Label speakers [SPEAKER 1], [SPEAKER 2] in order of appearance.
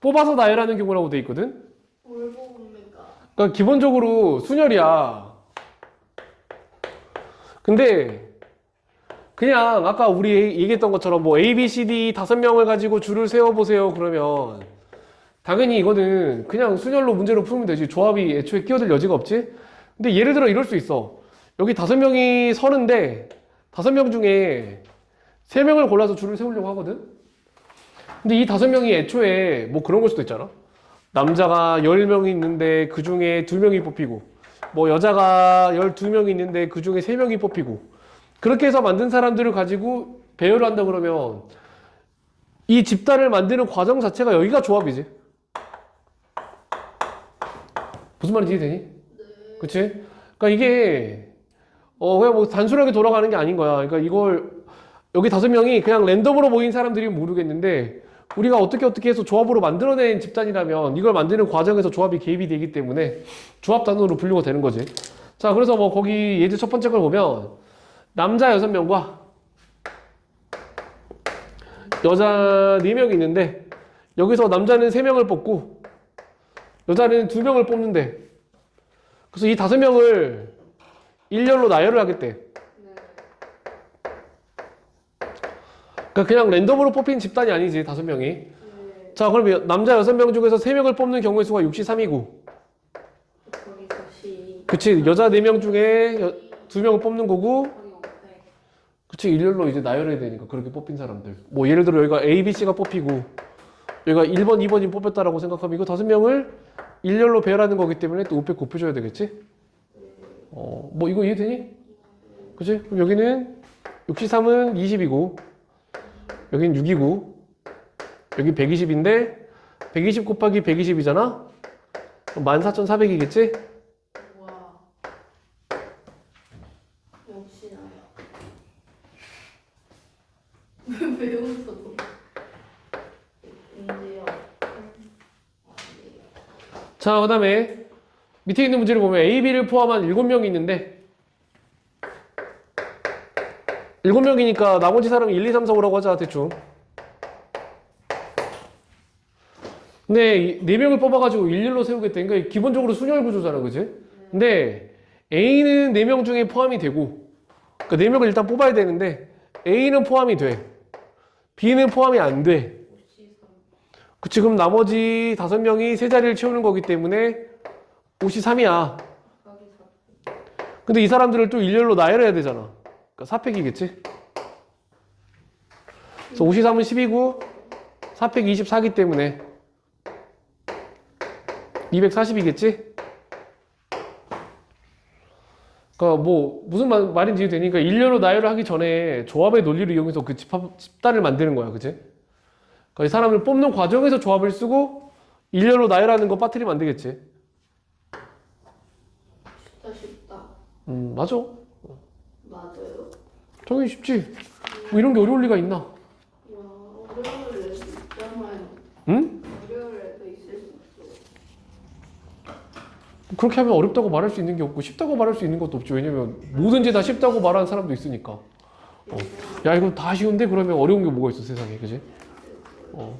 [SPEAKER 1] 뽑아서 나열하는 경우라고 돼 있거든.
[SPEAKER 2] 뭘 뽑습니까?
[SPEAKER 1] 그러니까 기본적으로 순열이야. 근데 그냥 아까 우리 얘기했던 것처럼 뭐 A, B, C, D 다섯 명을 가지고 줄을 세워 보세요. 그러면 당연히 이거는 그냥 순열로 문제로 풀면 되지. 조합이 애초에 끼어들 여지가 없지. 근데 예를 들어 이럴 수 있어. 여기 다섯 명이 서는데 다섯 명 중에 세 명을 골라서 줄을 세우려고 하거든. 근데 이 다섯 명이 애초에 뭐 그런 걸 수도 있잖아. 남자가 10명이 있는데 그 중에 2명이 뽑히고 뭐 여자가 12명이 있는데 그 중에 3명이 뽑히고 그렇게 해서 만든 사람들을 가지고 배열을 한다 그러면 이 집단을 만드는 과정 자체가 여기가 조합이지. 무슨 말인지 이해되니? 그치? 그러니까 이게 어 그냥 뭐 단순하게 돌아가는 게 아닌 거야. 그러니까 이걸 여기 다섯 명이 그냥 랜덤으로 모인 사람들이 모르겠는데 우리가 어떻게 어떻게 해서 조합으로 만들어낸 집단이라면 이걸 만드는 과정에서 조합이 개입이 되기 때문에 조합 단원으로 분류가 되는 거지. 자, 그래서 뭐 거기 예제 첫 번째 걸 보면 남자 여섯 명과 여자 네 명이 있는데 여기서 남자는 세 명을 뽑고 여자는 두 명을 뽑는데 그래서 이 다섯 명을 일렬로 나열을 하겠대. 그러니까 그냥 랜덤으로 뽑힌 집단이 아니지 다섯 명이. 자, 그럼 남자 여섯 명 중에서 세 명을 뽑는 경우의 수가 63이고,
[SPEAKER 2] 거기서 시
[SPEAKER 1] 그치 여자 네 명 중에 두 명을 뽑는 거고. 그치 일렬로 이제 나열해야 되니까 그렇게 뽑힌 사람들. 뭐 예를 들어 여기가 A, B, C가 뽑히고, 여기가 1번, 2번이 뽑혔다라고 생각하면 이거 다섯 명을 일렬로 배열하는 거기 때문에 또 우표 곱해줘야 되겠지? 어, 뭐 이거 이해되니? 그치? 그럼 여기는 63은 20이고, 여긴 6이고, 여기 120인데, 120 곱하기 120이잖아? 14,400이겠지?
[SPEAKER 2] 와. 역시 나야. 왜 웃어? 인데요.
[SPEAKER 1] 자, 그 다음에 밑에 있는 문제를 보면 A, B를 포함한 7명이 있는데 7명이니까 나머지 사람이 1, 2, 3, 4, 5라고 하자, 대충. 근데 이 4명을 뽑아가지고 일렬로 세우겠다. 그러니까 기본적으로 순열 구조잖아, 그지? 근데 A는 4명 중에 포함이 되고 그러니까 4명을 일단 뽑아야 되는데 A는 포함이 돼. B는 포함이 안 돼. 그치, 그럼 나머지 다섯 명이 세 자리를 채우는 거기 때문에 옷이 3이야.
[SPEAKER 2] 거기서
[SPEAKER 1] 근데 이 사람들을 또 일렬로 나열해야 되잖아. 그러니까 4팩이겠지? 그래서 옷이 3은 10이고 4팩 24기 때문에 240이겠지? 그러니까 뭐 무슨 말, 말인지 이해되니까 일렬로 나열을 하기 전에 조합의 논리를 이용해서 그 집합, 집단을 만드는 거야, 그치? 그러니까 이 사람을 뽑는 과정에서 조합을 쓰고 일렬로 나열하는 거 빠뜨리면 안 되겠지?
[SPEAKER 2] 쉽다 쉽다.
[SPEAKER 1] 음, 맞아.
[SPEAKER 2] 맞아요.
[SPEAKER 1] 당연히 쉽지. 뭐 이런 게 어려울 리가 있나?
[SPEAKER 2] 어려울 있잖아요.
[SPEAKER 1] 응?
[SPEAKER 2] 어려울 애도 있을 수 있어.
[SPEAKER 1] 그렇게 하면 어렵다고 말할 수 있는 게 없고 쉽다고 말할 수 있는 것도 없죠. 왜냐면 뭐든지 다 쉽다고 말하는 사람도 있으니까. 어. 야 이거 다 쉬운데 그러면 어려운 게 뭐가 있어 세상에, 그지? 어.